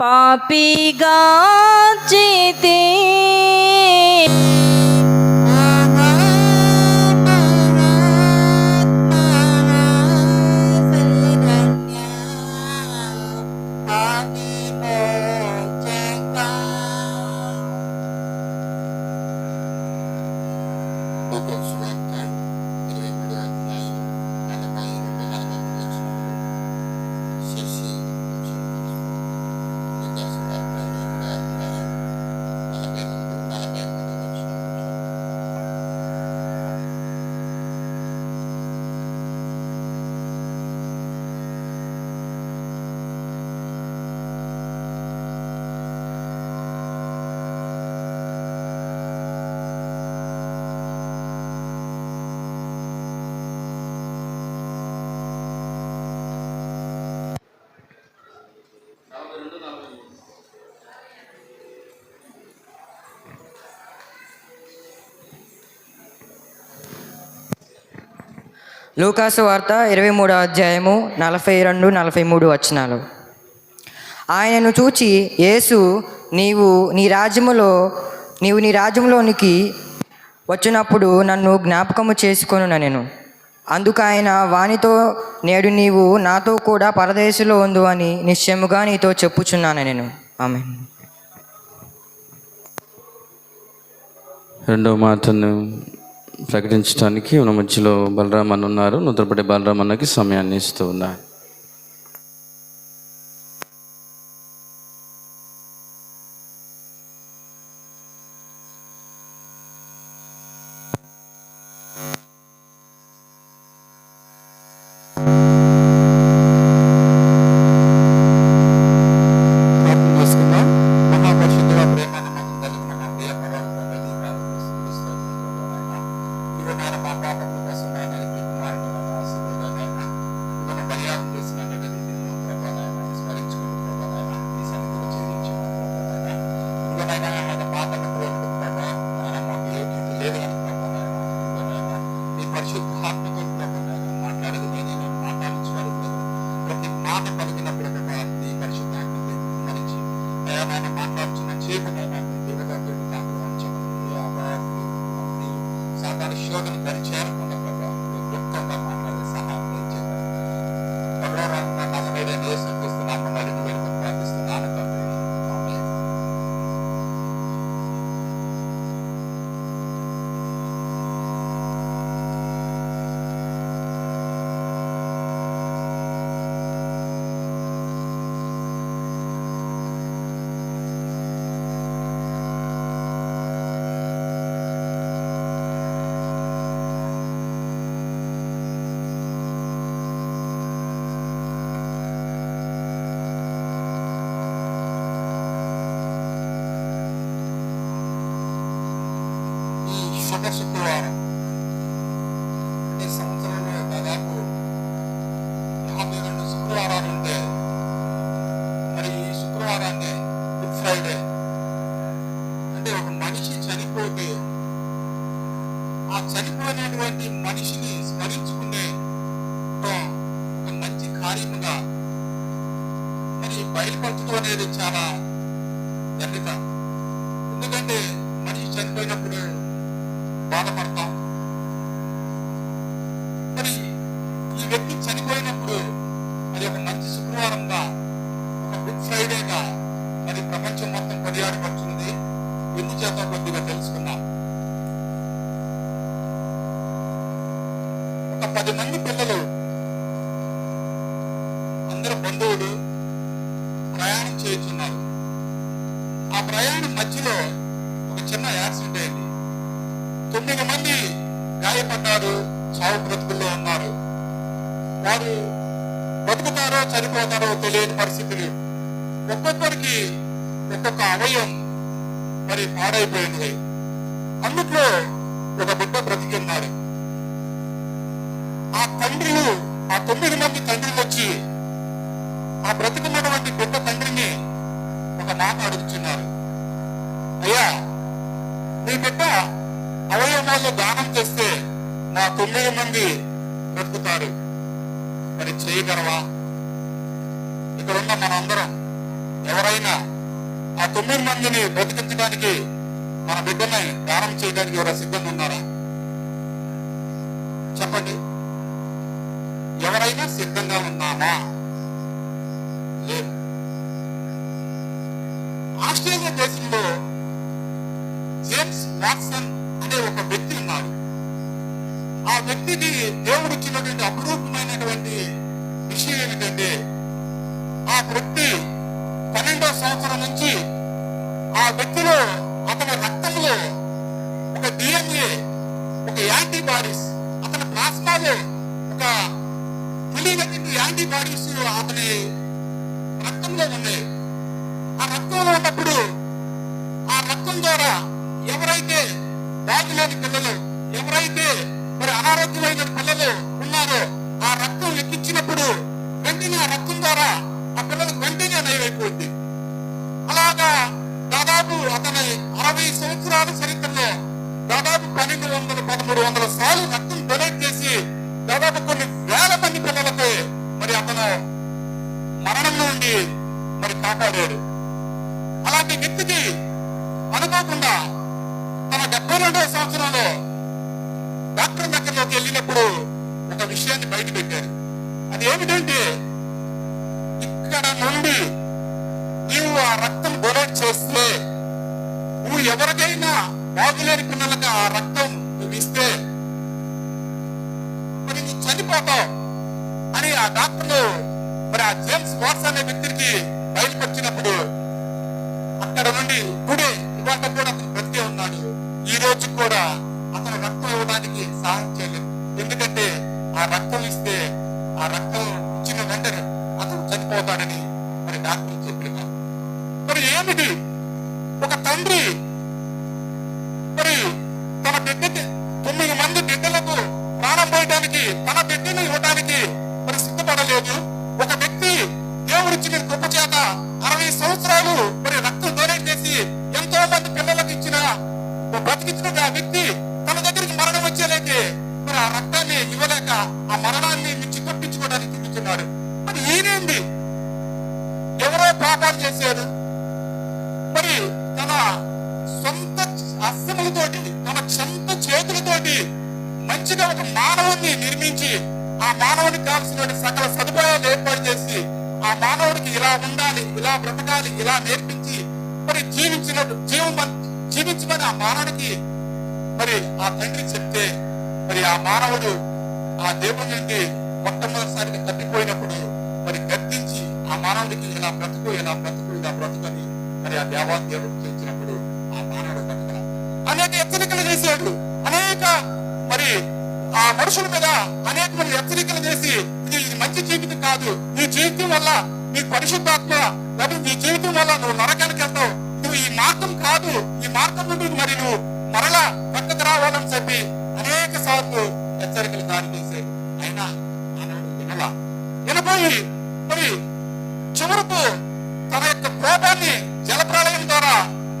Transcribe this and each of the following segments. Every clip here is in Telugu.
পাপি গাছেতে Thank you. లూకాసు వార్త ఇరవై మూడో అధ్యాయము నలభై రెండు నలభై మూడు వచనాలు. ఆయనను చూచి యేసు నీవు నీ రాజ్యములో నీవు నీ రాజ్యంలోనికి వచ్చినప్పుడు నన్ను జ్ఞాపకము చేసుకొను నేను అందుకు ఆయన వానితో నేడు నీవు నాతో కూడా పరదేశంలో ఉందు అని నిశ్చయముగా నీతో చెప్పుచున్నాను నేను ఆమె రెండో మాటను ప్రకటించడానికి మన మధ్యలో బలరామన్ ఉన్నారు. నిద్రపడే బలరామన్నకి సమయాన్ని ఇస్తూ ఉన్నాను చనిపోయినప్పుడు బాధపడతాం. అవయం మరి పాడైపోయినది అందుట్లో ఒక బిడ్డ బ్రతికున్నాడు. ఆ తండ్రిలు ఆ తొమ్మిది మంది తండ్రి వచ్చి ఆ బ్రతుకున్నటువంటి బిడ్డ తండ్రిని ఒక మాట అడుగుతున్నారు. అయ్యా నీ బిడ్డ అవయవాలు దానం చేస్తే నా తొమ్మిది మంది బ్రతుకుతారు. మరి చేయగలవా? చేయడానికి మన బిడ్డని దానం చేయడానికి ఎవరైనా సిద్ధంగా ఉన్నారా? చెప్పండి. ఎవరైనా సిద్ధంగా ఉన్నామా? యాంటీబాడీస్. అతని ప్లాస్మాలో ఒక తెలియనటువంటి యాంటీబాడీస్ అతని రక్తంలో ఉన్నాయి. ఆ రక్తంలో ఉన్నప్పుడు ఆ రక్తం ద్వారా ఎవరైతే బాగులేని పిల్లలు ఎవరైతే మరి అనారోగ్యమైన పిల్లలు ఉన్నారో ఆ రక్తం ఎక్కించినప్పుడు వెంటనే ఆ రక్తం ద్వారా ఆ పిల్లలకు వెంటనే నయమైపోయింది. అలాగా దాదాపు అతని అరవై సంవత్సరాల చరిత్రలో దాదాపు పన్నెండు వందల పదమూడు వందల సార్లు రక్తం డొనేట్ చేసి దాదాపు కొన్ని వేల మంది పిల్లలకు మరి అతను మరణం నుండి మరి కాపాడాడు. అలాంటి వ్యక్తికి అనుకోకుండా తన డెబ్బై రెండవ సంవత్సరంలో డాక్టర్ దగ్గరలోకి వెళ్ళినప్పుడు ఒక విషయాన్ని బయట పెట్టారు. అది ఏమిటంటే ఇక్కడ నుండి నీవు ఆ రక్తం డొనేట్ చేస్తే నువ్వు ఎవరికైనా బాగులేని పిల్లలకు ఆ రక్తం నువ్వు ఇస్తే మరి నువ్వు చనిపోతావు అని ఆ డాక్టర్లు మరి ఆ జేమ్స్ వాట్స్ అనే వ్యక్తికి బయలుపరిచినప్పుడు అక్కడ నుండి గుడి ఇవాళ కూడా అతను బ్రతికే ఉన్నాడు. ఈ రోజు కూడా అతను రక్తం ఇవ్వడానికి సహాయం చేయలేదు. ఎందుకంటే ఆ రక్తం ఇస్తే ఆ రక్తం ఆ రక్తాన్ని ఇవ్వలేక ఆ మరణాన్ని మించి కొట్టించుకోవడానికి తిరుగుతున్నాడు. మరి ఈయనేంది? ఎవరో పాపాలు చేశారు మరి తన సొంత అస్సములతోటి తన సొంత చేతులతోటి మంచిగా ఒక మానవుని నిర్మించి ఆ మానవునికి కావాల్సిన సకల సదుపాయాలు ఏర్పాటు చేసి ఆ మానవుడికి ఇలా ఉండాలి ఇలా బ్రతకాలి ఇలా నేర్పించి మరి జీవించిన జీవం జీవించమని ఆ మానవుడికి మరి ఆ తండ్రి చెప్తే మరి ఆ మానవుడు ఆ దేవుడి నుండి మొట్టమొదటిసారిగా తప్పిపోయినప్పుడు మరి గర్తించి ఆ మానవుడికి ఇలా బ్రతుకు ఇలా బ్రతుకు ఇలా బ్రతుకని మరి ఆ దేవా దేవుడు చేసినప్పుడు ఆ మానవుడు బ్రతకడం. అనేక హెచ్చరికలు చేశాడు. అనేక మరి ఆ మనుషుల మీద అనేక మంది హెచ్చరికలు చేసి ఇది ఇది మంచి జీవితం కాదు. నీ జీవితం వల్ల నీ పరిశుద్ధాత్మ మరి నీ జీవితం వల్ల నువ్వు నరకానికి వెళ్తావు. నువ్వు ఈ మార్గం కాదు. ఈ మార్గం నుండి మరి నువ్వు మరలా పక్కకు రావాలని చెప్పి అనేక సార్లు హెచ్చరికలు దారి చేశాడు అయినా మానవుడు వినలా. వినపోయి మరి చివరకు తన యొక్క కోపాన్ని జలప్రళయం ద్వారా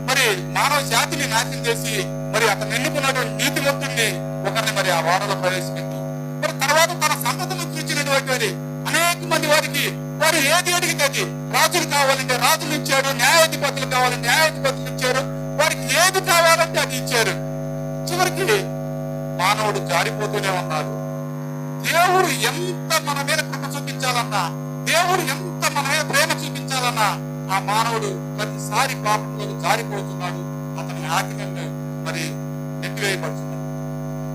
మరి మానవ జాతిని నాశనం చేసి మరి అతను ఎన్నుకున్నటువంటి నీతి మొత్తుని ఒకరిని మరి ఆ వాడలో ప్రవేశపెట్టి మరి తర్వాత తన సంతతిని చూచినటువంటి వారి అనేక మంది వారికి వారు ఏది అడిగితే అది. రాజులు కావాలంటే రాజులు ఇచ్చారు న్యాయాధిపతులు కావాలంటే న్యాయాధిపతులు ఇచ్చారు వారికి ఏది కావాలంటే అది ఇచ్చారు. చివరికి మానవుడు జారిపోతూనే ఉన్నాడు. దేవుడు ఎంత మన మీద కృప చూపించాలన్నా దేవుడు ఎంత మన మీద ప్రేమ చూపించాలన్నా ఆ మానవుడు ప్రతిసారి పాపంలో జారిపోతున్నాడు. అతని ఆజ్ఞను మరి నెట్టివేయబడుతున్నాడు.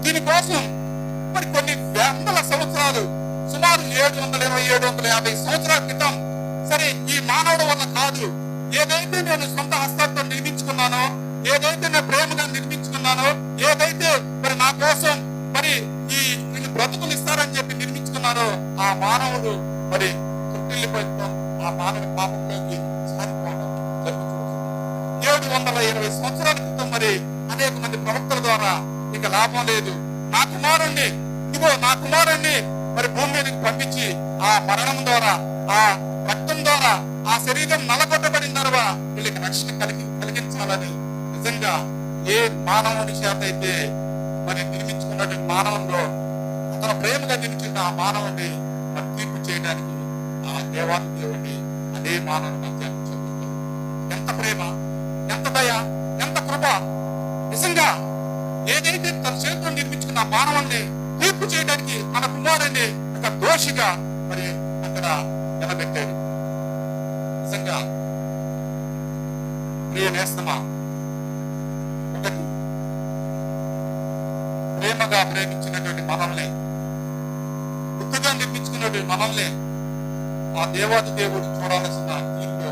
దీనికోసం మరి కొన్ని వందల సంవత్సరాలు సుమారు ఏడు వందల ఇరవై ఏడు వందల యాభై సంవత్సరాల క్రితం సరే ఈ మానవుడు వల్ల కాదు. ఏదైతే నేను సొంత హస్తాలతో నిర్మించుకున్నానో ఏదైతే నేను ప్రేమగా నిర్మించుకున్నానో ఏదైతే మరి నా కోసం మరి ఈ వీళ్ళు బ్రతుకులు ఇస్తారని చెప్పి నిర్మించుకున్నారో ఆ మానవుడు మరి చుట్టిల్లిపోతాం ఆ మానవుడి పాపంలోకి సారిపోవడం జరుగుతుంది. ఏడు వందల ఇరవై సంవత్సరాల క్రితం మరి అనేక మంది ప్రవక్తల ద్వారా ఇక లాభం లేదు. నా కుమారుణ్ణి ఇదిగో నా కుమారుణ్ణి మరి భూమి మీదకి పంపించి ఆ మరణం ద్వారా ఆ రక్తం ద్వారా ఆ శరీరం నలగొట్టబడిన తర్వాత వీళ్ళకి రక్షణ కలిగి కలిగించాలని నిజంగా ఏ మానవుని చేత అయితే మరి నిర్మించుకున్నటువంటి మానవంలో అతను ప్రేమగా నిర్మించిన ఆ మానవుని మరి తీర్పు చేయడానికి ఆ దేవాది దేవుడిని అదే మానవుని మధ్య ఎంత ప్రేమ ఎంత దయ ఎంత కృప. నిజంగా ఏదైతే తన చేతితో నిర్మించుకున్న మానవుని తీర్పు చేయడానికి తన కుమారుని ఒక దోషిగా మరి అక్కడ నిలబెట్టాడు నిజంగా ప్రియ నేస్తమా ఒకటి ప్రేమగా ప్రేమించినటువంటి మనల్ని బుద్ధిగా నిర్మించుకున్నటువంటి మనల్ని ఆ దేవాది దేవుడు చూడాల్సిన తీరులో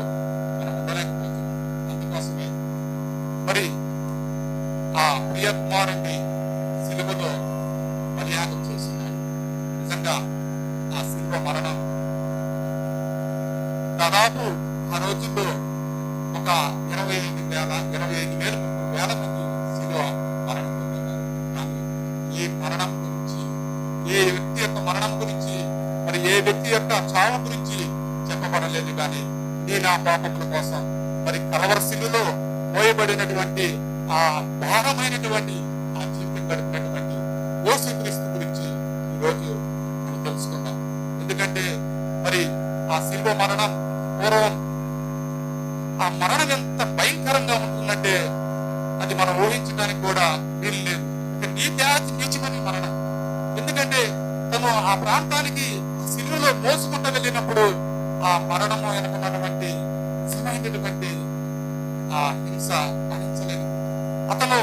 మనం ఉండలేకపోతున్నాం అందుకోసమే మరి ఆ ప్రియ కుమారుణ్ణి సిలువలో బలియాగం చేస్తున్నాడు నిజంగా ఆ సిలువ మరణం దాదాపు ఆ రోజుల్లో ఒక ఇరవై ఐదు వేల ఇరవై ఐదు వేల వేల మంది సిలువ మరణం పొందుతున్నారు కానీ ఈ మరణం గురించి ఏ వ్యక్తి యొక్క మరణం గురించి మరి ఏ వ్యక్తి యొక్క చావు గురించి చెప్పబడలేదు కానీ నీ నా పాపముల కోసం మరి కలవరశిలులో మోయబడినటువంటి ఆ భారమైనటువంటి ఆ జీవితం గడిపినటువంటి యేసుక్రీస్తు గురించి ఈరోజు మనం తెలుసుకుందాం. ఎందుకంటే మరి ఆ శిల్వ మరణం పూర్వం ఆ మరణం ఎంత భయంకరంగా ఉంటుందంటే అది మనం ఊహించడానికి కూడా వీలు లేదు. ఇక నీతి ఆచి నీచమని మరణం. ఎందుకంటే తను ఆ ప్రాంతానికి సిలువలో మోసుకుంటూ వెళ్ళినప్పుడు ఆ మరణము వెనుకున్నటువంటి నిజమైనటువంటి ఆ హింస భరించలేదు. అతను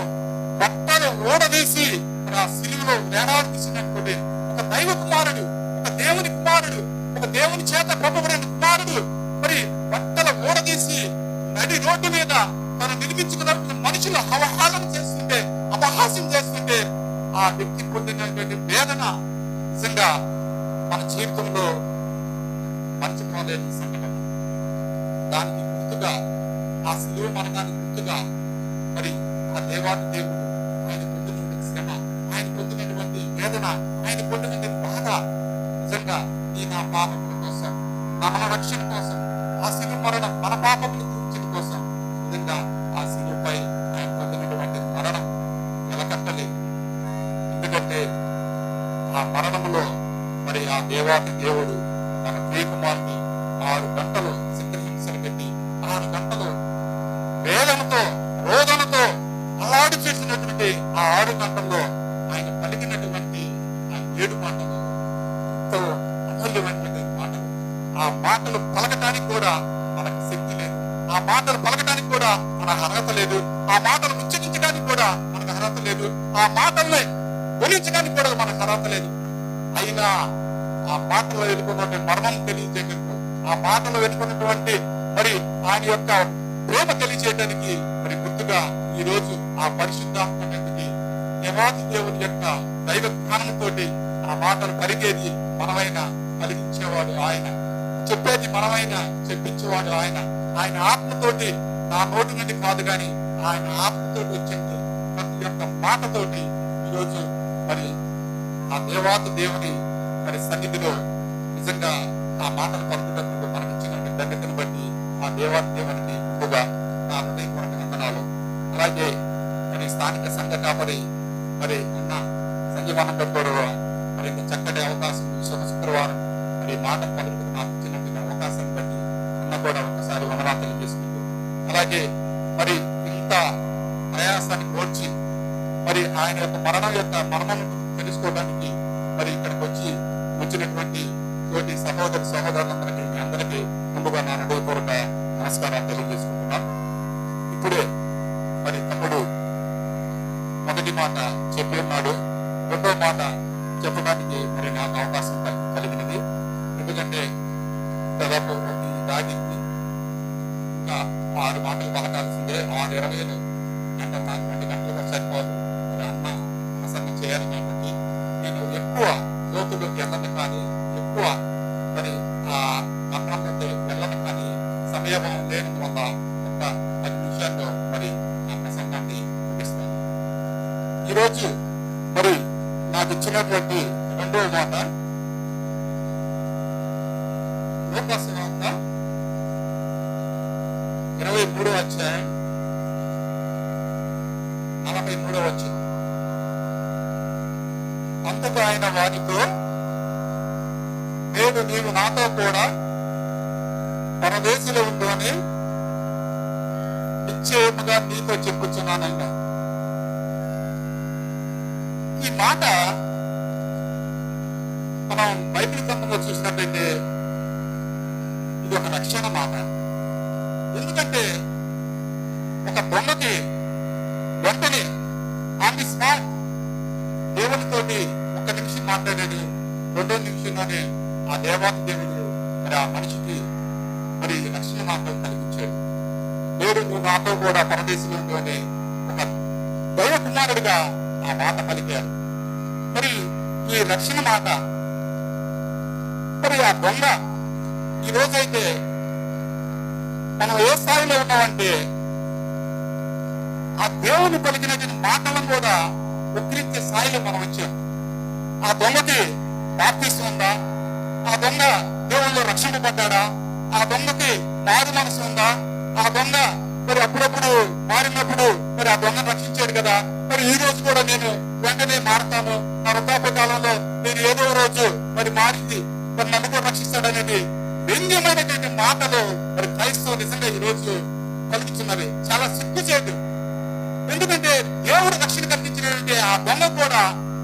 బట్టలు ఓడవేసి ఆ సిలువలో వేలాడుతున్నటువంటి ఒక దైవ కుమారుడు ఒక దేవుని కుమారుడు ఒక దేవుని చేత పంపబడిన కుమారుడు మరి బట్టలు ఓడదీసి నడి రోడ్డు మీద తను నిర్మించుకున్నటువంటి మనుషులు అవహాసం చేస్తుంటే అపహాస్యం చేస్తుంటే ఆ వ్యక్తి పొందినటువంటి వేదన నిజంగా మన జీవితంలో మర్చిపోలేని సంఘటన. దానికి గుర్తుగా ఆ శిలువ మరణానికి గుర్తుగా మరి ఆ దేవాది దేవుడు ఆయన పొందినటువంటి శ్రమ ఆయన పొందినటువంటి వేదన ఆయన పొందినటువంటి బాధ నిజంగా ఈ నా పాపముల కోసం నా మన రక్షణ కోసం ఆ శిలువ మరణం మన పాపం మాటలు పలకటానికి కూడా మనకు శక్తి లేదు. ఆ మాటలు పలకటానికి కూడా మనకు అర్హత లేదు. ఆ మాటలు ఉచ్చరించడానికి కూడా మనకు అర్హత లేదు. ఆ మాటల్ని ధ్వనించడానికి కూడా మనకు అర్హత లేదు. అయినా ఆ మాటలో వెనుకున్నటువంటి మర్మం తెలియజేయగలరు ఆ మాటలో వెనుకున్నటువంటి మరి ఆయన యొక్క ప్రేమ తెలియజేయడానికి మరి గుర్తుగా ఈ రోజు ఆ పరిశుద్ధాత్మకి దేవాది దేవుని యొక్క దైవ జ్ఞానంతో ఆ మాటలు పలికేది మనమైన కలిగించేవాడు ఆయన. చెప్పేది మనమైన చెప్పించేవాడు ఆయన. ఆయన ఆత్మతోటి నా నోటి నుండి కాదు కానీ ఆయన ఆత్మతోటి వచ్చింది. ప్రతి యొక్క మాటతోటి ఈరోజు మరి ఆ దేవాత దేవుని మరి సన్నిధిలో నిజంగా ఆ మాటలు పలుకుటప్పుడు మనకి ఇచ్చినటువంటి ధన్యతను బట్టి ఆ దేవాతి దేవునికి ముందుగా నా హృదయపూర్వక వందనాలు. అలాగే మరి స్థానిక సంఘ కాపరి మరి ఉన్న సంజీవానంద గౌరవ మరి చక్కటి అవకాశం శుక్రవారం మరి మాటలు పలుకుతూ అలాగే మరి ఇంత ప్రయాసాన్ని కోర్చి మరి ఆయన యొక్క మరణం యొక్క మరణం తెలుసుకోవడానికి సమయం లేని వల్ల ఒక పది నిమిషాల్లో మరి ఆ ప్రసంగాన్ని ముగిస్తాను ఈరోజు మరి నాకు ఇచ్చినటువంటి రెండవ మాట లోకస్వార్త ఇరవై మూడో అధ్యాయం నలభై మూడో వచ్చింది అందుకు ఆయన వారితో నేను నీవు నాతో కూడా ప్రవేశిలో ఉండు అని నిశ్చయముగా నీతో చెప్పుచున్నానన్నా ఈ మాట మనం బైబిల్ గ్రంథంలో చూసినట్టయితే ఇది ఒక రక్షణ మాట. ఎందుకంటే ఒక బొమ్మకి వెంటనే ఆన్ ది స్పాట్ దేవునితోటి ఒక్క నిమిషం మాట్లాడాడు రెండో నిమిషంలోనే ఆ దేవాతి దేవుడు మరి ఆ మనిషికి మరి రక్షణ మార్గం కలిగించాడు దేవుడు నువ్వు నాతో కూడా పరదేశంలో అనే ఒక దైవ కుమారుడిగా ఆ మాట పలికారు మరి ఈ రక్షణ మాట మరి ఆ దొంగ ఈ రోజైతే మనం ఏ స్థాయిలో ఉన్నామంటే ఆ దేవుని పలికినటువంటి మాటలను కూడా ఉక్కిరించే స్థాయిలో మనం వచ్చాం ఆ దొంగకి బాప్తీసం ఆ దొంగ దేవుళ్ళు రక్షింపబడ్డా ఆ దొంగకి మారు మనసు ఉందా? ఆ దొంగ మరి అప్పుడప్పుడు మారినప్పుడు మరి ఆ దొంగను రక్షించాడు కదా. మరి ఈ రోజు కూడా నేను వెంటనే మారతాను. నా వృద్ధాప్య కాలంలో నేను ఏదో రోజు మరి మారింది మరి నన్ను కూడా రక్షిస్తాడనేది వ్యంగ్యమైనటువంటి మాటలు మరి క్రైస్తవ నిజంగా ఈ రోజు కలుగుతున్నవి చాలా సిగ్గుచేటు ఎందుకంటే దేవుడు రక్షణ కల్పించినటువంటి ఆ దొంగ కూడా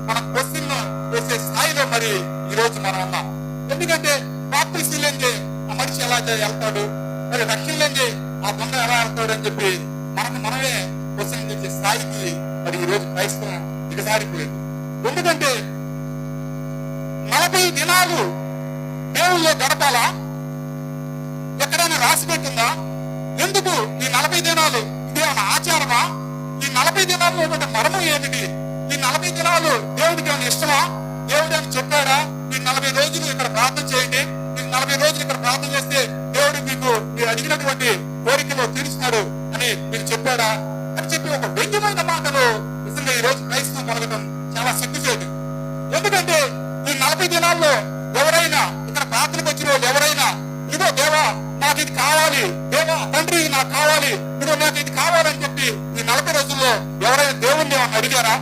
మన క్వశ్చన్ వేసే స్థాయిలో మరి ఈ రోజు మనం ఉన్నాం. ఎందుకంటే పాత్ర లేని మనిషి ఎలా వెళ్తాడు మరి రక్షణ లేని ఆ దొంగ ఎలా వెళ్తాడు అని చెప్పి మనకు మనమే క్వశ్చన్ చేసే స్థాయికి మరి ఈ రోజు క్రైస్తవం దిగజారిపోయింది ఎందుకంటే నలభై దినాలు దేవుల్లో గడపాలా? ఎక్కడైనా రాసి పెట్టిందా? ఎందుకు ఈ నలభై దినాలు ఇదేమైనా ఆచారమా? ఈ నలభై దినాల్లో ఉన్న మర్మం ఏమిటి? ఈ నలభై దినాలు దేవుడికి ఏమైనా ఇష్టమా? దేవుడు అని చెప్పాడా? ఈ నలభై రోజులు ఇక్కడ ప్రార్థన చేయండి. నలభై రోజులు ఇక్కడ ప్రార్థన చేస్తే దేవుడు మీకు మీరు అడిగినటువంటి కోరికలు తీరుస్తున్నాడు అని మీరు చెప్పాడా? అని చెప్పి ఒక వ్యంగ్యమైన మాటలు నిజంగా ఈ రోజు క్రైస్తవం మొదలటం చాలా సిగ్గుచేటు ఎందుకంటే ఈ నలభై దినాల్లో ఎవరైనా ఇక్కడ ప్రార్థనకు వచ్చిన వాళ్ళు ఎవరైనా ఇదో దేవా నాకు ఇది కావాలి దేవా తండ్రి నాకు కావాలి ఇదో నాకు ఇది కావాలని చెప్పి ఈ నలభై రోజుల్లో ఎవరైనా దేవుణ్ణి అడిగారా?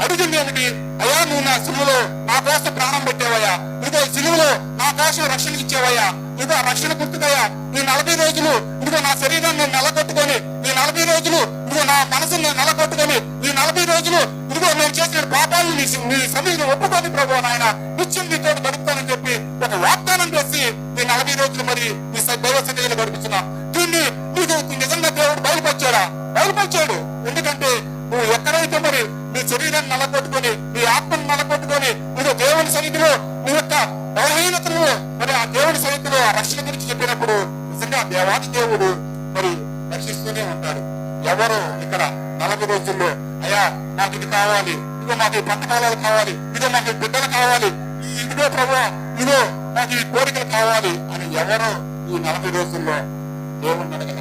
అడుగుంది ఒకటి అయ్యా నువ్వు నా సిలువలో నా కోసం ప్రాణం పెట్టావయ్యా. ఇదే సిలువలో నా కోసం రక్షణ ఇచ్చావయ్యా. ఇదిగో రక్షణ గుర్తుకయ్యా ఈ నలభై రోజులు ఇదిగో నా శరీరాన్ని నేను నెలకొట్టుకొని ఈ నలభై రోజులు ఇదిగో నా మనసుని నేను నెలకొట్టుకొని ఈ నలభై రోజులు ఇదిగో నేను చేసిన పాపాలను నీ నీ సమయంలో ఒప్పుకొని ప్రభు నాయన. నిత్యం నీతో గడుపుతానని చెప్పి ఒక వాగ్దానం చేసి ఈ నలభై రోజులు మరి ఈ దైవ సన్నిధిలో గడుపుతున్నా దీన్ని నీకు నిజంగా దేవుడు బయలుపరిచాడా? బయలుపరిచాడు. ఎందుకంటే నువ్వు ఎక్కడైతే మరి నీ శరీరాన్ని నలగొట్టుకొని నీ ఆత్మను నలగొట్టుకొని నువ్వు దేవుని సన్నిధిలో నీ యొక్క బలహీనతను మరి ఆ దేవుడి సన్నిధిలో ఆ రక్షణ గురించి చెప్పినప్పుడు నిజంగా దేవాది దేవుడు మరి రక్షిస్తూనే ఉంటాడు. ఎవరు ఇక్కడ నలభై రోజుల్లో అయ్యా నాకు ఇది కావాలి ఇదో మాకు పంటకాలాలు కావాలి ఇదో మాకు బిడ్డలు కావాలి ఇదిగో ప్రభు ఇదో నాకు ఈ కోరికలు కావాలి అని ఎవరు ఈ నలభై రోజుల్లో దేవుణ్ణి అడగల?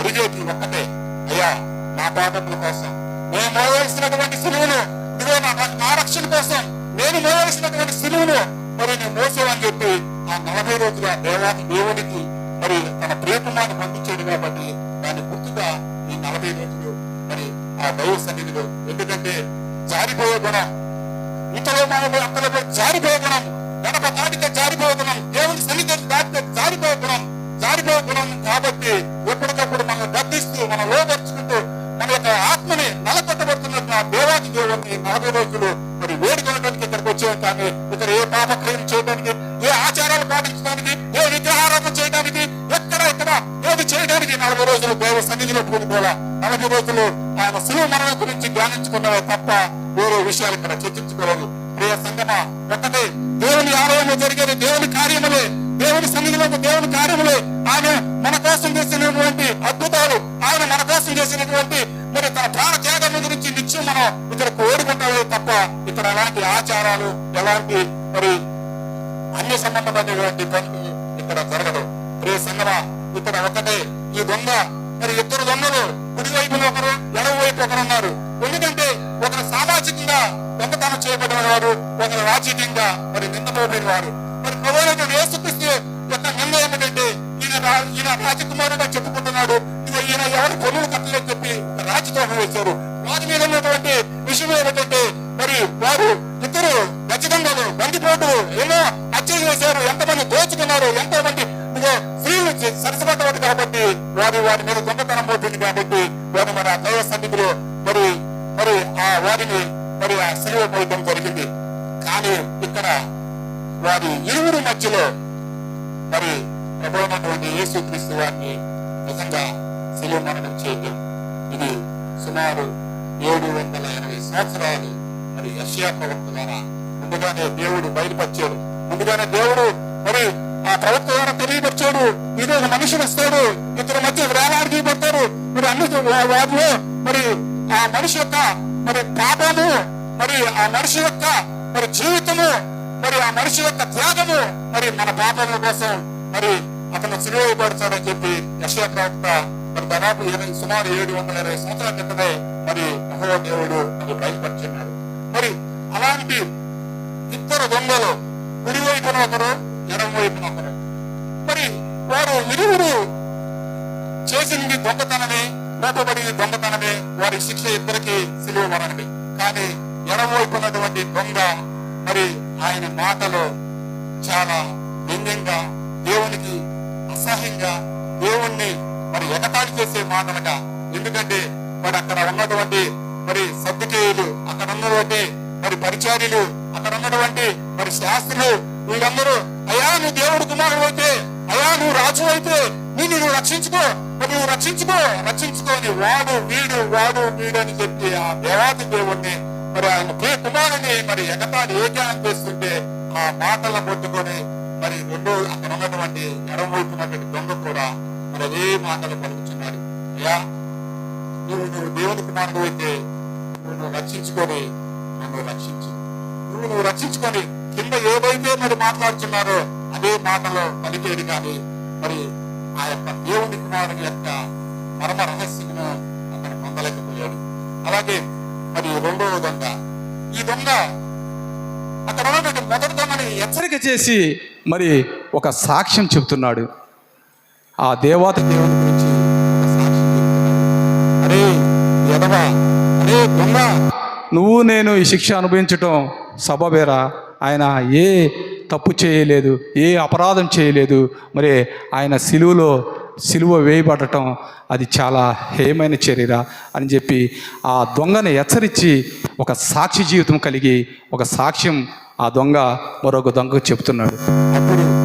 అడిగేది ఒక్కటే అయ్యా నా పాపముల కోసం నేను మోయవలసినటువంటి సిలువును ఇదిగో నా నా రక్షణ కోసం నేను మోయవలసినటువంటి సిలువును మరి నేను మోసేవని చెప్పి ఆ నలభై రోజుల దేవాది దేవుడికి మరి తన ప్రియకుమారిని పంపించాడు కాబట్టి దాని గుర్తుగా ఈ నలభై రోజులు మరి ఆ దైవ సన్నిధిలో. ఎందుకంటే జారిపోయే గుణం ఇతరుల మనలో అక్కలలో జారిపోయే గుణం గడప దాటితే జారిపోయే గుణం దేవుని సన్నిధి దాటితే జారిపోయే గుణం జారిపోయే గుణం కాబట్టి ఎప్పటికప్పుడు మనం గర్దిస్తూ మనం లోపరుచుకుంటూ మన యొక్క ఆత్మని నలకొట్టబడుతున్నట్టు ఆ దేవాది దేవుడిని నలభై రోజులు మరి వేడుకొనడానికి ఇక్కడికి వచ్చే కానీ ఇక్కడ ఏ పాపక్రియం చేయడానికి ఏ ఆచారాలు పాటించడానికి ఏ విగ్రహారాధన చేయడానికి ఎక్కడ ఎక్కడ ఏది చేయడానికి నలభై రోజులు దేవ సన్నిధిలో కూడుకోవాలా నలభై రోజులు ఆయన సులువు మరణం గురించి ధ్యానించుకున్నవే తప్ప వేరే విషయాలు ఇక్కడ చర్చించుకోలేదు. ప్రియ సంగమ ఒక్కటే దేవుని ఆలయంలో జరిగేది దేవుని కార్యములే దేవుని సన్నిధిలో దేవుని కార్యములు. ఆయన మన కోసం చేసినటువంటి అద్భుతాలు ఆయన మన కోసం చేసినటువంటి మరి తన ప్రాణ త్యాగం గురించి నిత్యం మనం ఇక్కడ కోరుకుంటామే తప్ప ఇక్కడ ఎలాంటి ఆచారాలు ఎలాంటి మరి అన్ని సంబంధమైనటువంటి పనులు ఇక్కడ జరగదు. ప్రియ సంగమ ఇక్కడ ఒకటే ఈ దొంగ మరి ఇద్దరు దొంగలు కుడి వైపున ఒకరు ఎడవ వైపు ఒకరు ఉన్నారు. ఎందుకంటే ఒకరు సామాజికంగా దొంగతనం చేయబడిన వారు ఒకరు రాజకీయంగా మరి నిందపోయిన వారు. మరి ప్రవైన వేసుకొస్తే యొక్క నిర్ణయం ఏంటంటే ఈయన ఈయన రాజకుమారుడుగా చెప్పుకుంటున్నాడు ఇక ఈయన ఎవరు కొనులు కట్టలేదు చెప్పి రాజద్రోహం వేశారు వారి మీద ఉన్నటువంటి విషయం మరి వారు ఇద్దరు ఖచ్చితంగా బందిపోటు ఎన్నో హత్యలు చేశారు ఎంతమంది దోచుకున్నారు ఎంతో మంది ఇదిగో స్త్రీలు సరసపడ్డవాడు కాబట్టి వారు వారి మీద దొంగతనం పోతుంది కాబట్టి వారు మన దైవ మరి మరి ఆ వారిని మరి ఆ సెలవు పోయడం జరిగింది. కానీ ఇక్కడ వారి ఇరువురు మధ్యలో మరి ప్రభుత్వమైనటువంటి యేసుక్రీస్తు వారిని నిజంగా శిలువ మరణం చేయటం. ఇది సుమారు ఏడు వందల ఎనభై సంవత్సరాలు మరి యశ్యా ప్రవక్త ద్వారా ముందుగానే దేవుడు బయలుపరిచాడు. ముందుగానే దేవుడు మరి ఆ ప్రవక్త ద్వారా తెలియపరిచాడు. ఇది ఒక మనిషి వస్తాడు. ఇతని మధ్య వేలాడి పడతారు మరి అన్ని వారిలో మరి ఆ మనిషి యొక్క మరి పాపము మరి ఆ మనిషి యొక్క మరి జీవితము మరి ఆ మనిషి యొక్క త్యాగము మరి మన పాపముల కోసం మరి అతను సిలువబడతాడని చెప్పి యశయ ప్రవక్త మరి దాదాపు ఇరవై సుమారు ఏడు వందల ఇరవై సంవత్సరాల క్రితమే మరి మహో దేవుడు అది బయలుపరిచున్నాడు మరి అలాంటి ఇద్దరు దొంగలు కుడి వైపున ఒకరు ఎడమ వైపున ఒకరు. మరి వారు ఇరువురు చేసింది దొంగతనమే మోపబడింది దొంగతనమే వారి శిక్ష ఇద్దరికి సిలువ మరణమే కానీ ఎడమవైపు ఉన్నటువంటి దొంగ మరి ఆయన మాటలో చాలా వ్యంగ్యంగా దేవునికి అసహ్యంగా దేవుణ్ణి మరి ఎగతాళి చేసే మాటలుగా ఎందుకంటే మరి అక్కడ ఉన్నటువంటి మరి సర్దుకేయులు అక్కడ ఉన్నటువంటి మరి పరిచార్యులు అక్కడ ఉన్నటువంటి మరి శాస్త్రులు వీళ్ళందరూ అయా నువ్వు దేవుడు కుమారుడు అయితే అయా నువ్వు రాజు అయితే నిన్ను నువ్వు రక్షించుకో మరి నువ్వు రక్షించుకో రక్షించుకోని వాడు వీడు వాడు వీడు అని చెప్పి ఆ దేవాది దేవుణ్ణి మరి ఆయన కుమారుని మరి ఎగతాడు ఏకే చేస్తుంటే ఆ మాటలను పట్టుకొని మరి రెండో అక్కడ ఉన్నటువంటి ఎడమవుతున్నటువంటి దొంగ కూడా మరి అదే మాటలు పలుకుతున్నాడు అయ్యా నువ్వు నువ్వు దేవుని కుమారుడు అయితే నువ్వు నువ్వు రక్షించుకొని నన్ను రక్షించు. నువ్వు నువ్వు రక్షించుకొని కింద ఏదైతే మరి మాట్లాడుతున్నారో అదే మాటలో పలికేది కానీ మరి ఆ యొక్క దేవుని కుమారుని యొక్క మరమ రహస్యమును అతను పొందలేకపోయాడు. అలాగే మరియు రెండవ దొంగ ఈ దొంగ అక్కడ ఉన్నటువంటి మొదటి దొంగని హెచ్చరిక చేసి మరి ఒక సాక్ష్యం చెబుతున్నాడు. ఆ దేవాత దేవుని గురించి అరే ఎదవా అరే దొంగ! నువ్వు నేను ఈ శిక్ష అనుభవించటం సబబేరా? ఆయన ఏ తప్పు చేయలేదు ఏ అపరాధం చేయలేదు. మరి ఆయన సిలువలో సిలువ వేయబడటం అది చాలా హేమైన చర్యరా అని చెప్పి ఆ దొంగను హెచ్చరించి ఒక సాక్షి జీవితం కలిగి ఒక సాక్ష్యం ఆ దొంగ మరొక దొంగకు చెబుతున్నాడు. అప్పుడు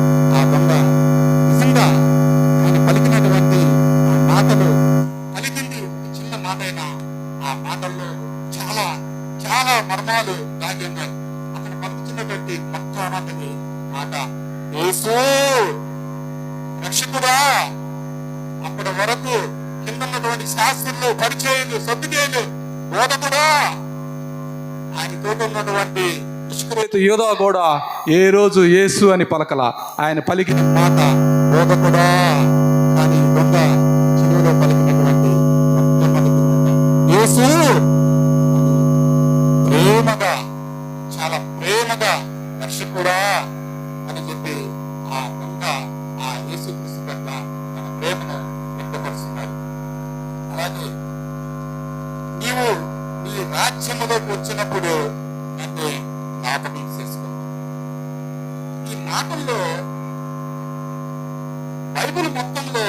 కూడా ఏ రోజు యేసు అని పలకల. ఆయన పలికిన మాట బోధకుడా అని దొంగ చిరువులో పలికినటువంటి యేసు ప్రేమగా చాలా ప్రేమగా దర్శకుడా అని చెప్పి ఆ దొంగ ఆ యేసు క్రీస్తు పట్ల తన ప్రేమను వ్యక్తపరుస్తున్నారు. అలాగే నీవు నీ రాజ్యములోకి వచ్చినప్పుడు ఈ బైబిల్ మొత్తంలో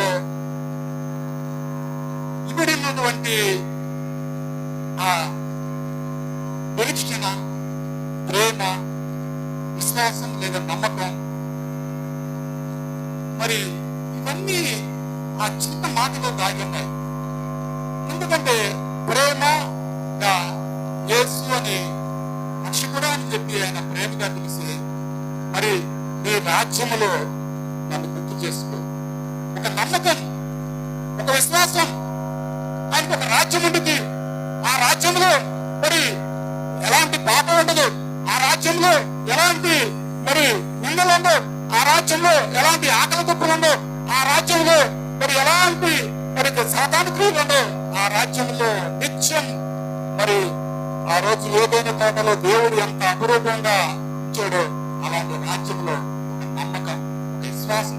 ఇవ్వడినటువంటి ఆ నిరీక్షణ ప్రేమ విశ్వాసం లేదా నమ్మకం. మరి ఇవన్నీ ఆ చిన్న మాటలో దాగి ఉన్నాయి. ఎందుకంటే ప్రేమగా యేసు అని రక్షకుడా అని చెప్పి ఆయన ప్రేమగా తెలిసి మరి నీ రాజ్యములో నన్ను గుర్తు చేసుకో ఒక నమ్మకం ఒక విశ్వాసం ఆయనకు ఒక రాజ్యం ఉంటుంది ఆ రాజ్యంలో మరి ఎలాంటి పాపం ఉండదు ఆ రాజ్యంలో ఎలాంటి మరి ఆ రాజ్యంలో ఎలాంటి ఆకలి తుప్పులు ఉండవు ఆ రాజ్యంలో మరి ఎలాంటి మరి సాధారణ క్రియలు ఉండవు ఆ రాజ్యంలో నిత్యం మరి ఆ రోజు ఏదైనా తోటలో దేవుడు ఎంత అపురూపంగా ఇచ్చాడో అలాంటి రాజ్యంలో ఒక నమ్మకం ఒక విశ్వాసం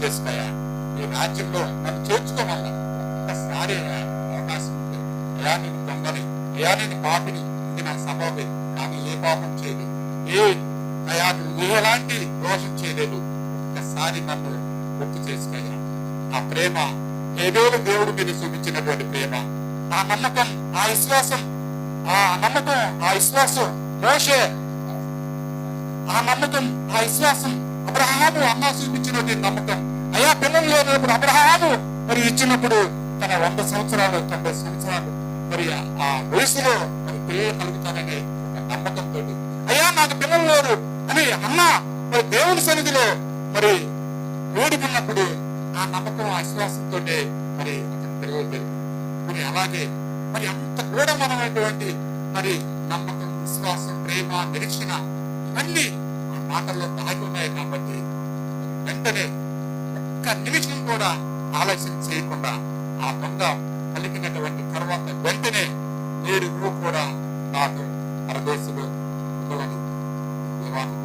చేసుకోయా ఈ రాజ్యంలో నన్ను చేర్చుకోమన్నా ఒక్కసారి అవకాశం ఉంది అయ్యా నేను దొంగని అయ్యా నేను పాపిని ఇది నా సభవే కానీ ఏ పాపం చేయదు. ఏ అయ్యా నువ్వు ఎలాంటి దోషం చేయలేదు. ఒక్కసారి నన్ను గుర్తు చేసుకోయా ఆ ప్రేమ ఏదేలు దేవుడు మీద చూపించినటువంటి ప్రేమ ఆ నమ్మకం ఆ విశ్వాసం ఆ నమ్మకం ఆ విశ్వాసం మోషే ఆ నమ్మకం ఆ విశ్వాసం అబ్రహాము అమ్మ చూపించినటువంటి నమ్మకం అయా పిల్లలు లేనప్పుడు అబ్రహాము మరి ఇచ్చినప్పుడు తన వంద సంవత్సరాలు తొంభై సంవత్సరాలు మరి ఆ- వయసులో మరి పిల్లలు కలుగుతాననే నమ్మకంతో. అయ్యా నాకు పిల్లలు లేరు అని అన్న మరి దేవుని సన్నిధిలో మరి వేడుకున్నప్పుడు ఆ నమ్మకం ఆ విశ్వాసంతో మరి అతను పిల్లలు మరి అలాగే మరి అంత గూఢమైనటువంటి మరి నమ్మకం విశ్వాసం ప్రేమ నిరీక్షణ ఇవన్నీ ఆ మాటల్లో దాగి ఉన్నాయి కాబట్టి వెంటనే ఒక్క నిమిషం కూడా ఆలస్యం చేయకుండా ఆ దొంగ పలికినటువంటి తర్వాత వెంటనే నేడు నువ్వు కూడా నాకు పరదేశంలో ఉండవని దేవాది